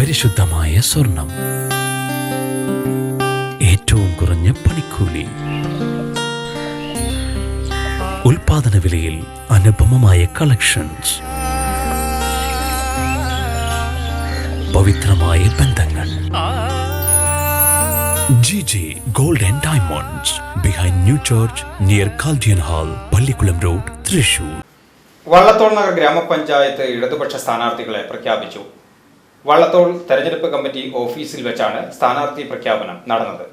പരിശുദ്ധമായ സ്വർണം. ഏറ്റവും കുറഞ്ഞ പണിക്കൂലി. ഉൽപാദന വിലയിൽ അനുപമമായ കളക്ഷൻസ്. പവിത്രമായ ബന്ധങ്ങൾ. G G gold and diamonds behind new church near Chaldean hall Pallikkulam road Thrissur Vallathol Nagar ഗ്രാമപഞ്ചായത്ത് ഇടതുപക്ഷ സ്ഥാനാർത്ഥികളെ പ്രഖ്യാപിച്ചു. വള്ളത്തോൾ തെരഞ്ഞെടുപ്പ് കമ്മിറ്റി ഓഫീസിൽ വെച്ചാണ് സ്ഥാനാർത്ഥി പ്രഖ്യാപനം നടന്നത്.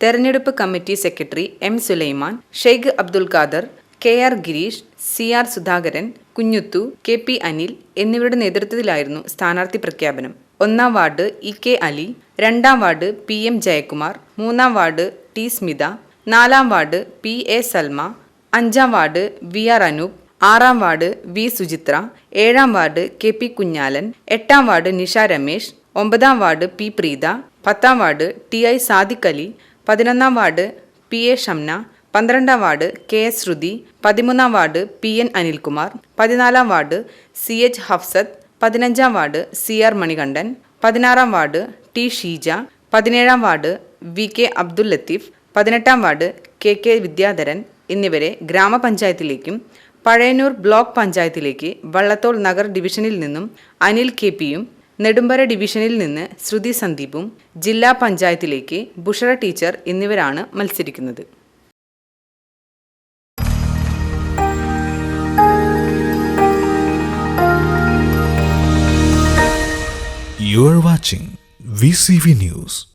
തെരഞ്ഞെടുപ്പ് committee secretary M Sulaiman Sheikh Abdul Khader K R Girish C R Sudhakaran Kunjuthu K P Anil എന്നിവരുടെ നേതൃത്വത്തിലായിരുന്നു സ്ഥാനാർത്ഥി പ്രഖ്യാപനം. ഒന്നാം വാർഡ് ഇ കെ അലി രണ്ടാം വാർഡ് പി എം ജയകുമാർ മൂന്നാം വാർഡ് ടി സ്മിത നാലാം വാർഡ് പി എ സൽമ അഞ്ചാം വാർഡ് വി ആർ അനൂപ് ആറാം വാർഡ് വി സുചിത്ര ഏഴാം വാർഡ് കെ പി കുഞ്ഞാലൻ എട്ടാം വാർഡ് നിഷ രമേശ് ഒമ്പതാം വാർഡ് പി പ്രീത പത്താം ward T I Sadiq Ali പതിനൊന്നാം വാർഡ് പി എ ഷംന പന്ത്രണ്ടാം വാർഡ് കെ എസ് ശ്രുതി പതിമൂന്നാം വാർഡ് പി എൻ അനിൽകുമാർ പതിനാലാം വാർഡ് സി എച്ച് ഹഫ്സത്ത് പതിനഞ്ചാം വാർഡ് സി ആർ മണികണ്ഠൻ പതിനാറാം വാർഡ് ടി ഷീജ പതിനേഴാം ward V K Abdul Latheef പതിനെട്ടാം വാർഡ് കെ കെ വിദ്യാധരൻ എന്നിവരെ ഗ്രാമപഞ്ചായത്തിലേക്കും പഴയന്നൂർ ബ്ലോക്ക് പഞ്ചായത്തിലേക്ക് വള്ളത്തോൾ നഗർ ഡിവിഷനിൽ നിന്നും അനിൽ കെ പിയും നെടുമ്പര ഡിവിഷനിൽ നിന്ന് ശ്രുതി സന്ദീപും ജില്ലാ പഞ്ചായത്തിലേക്ക് ബുഷറ ടീച്ചർ എന്നിവരാണ് മത്സരിക്കുന്നത് You watching VCV News.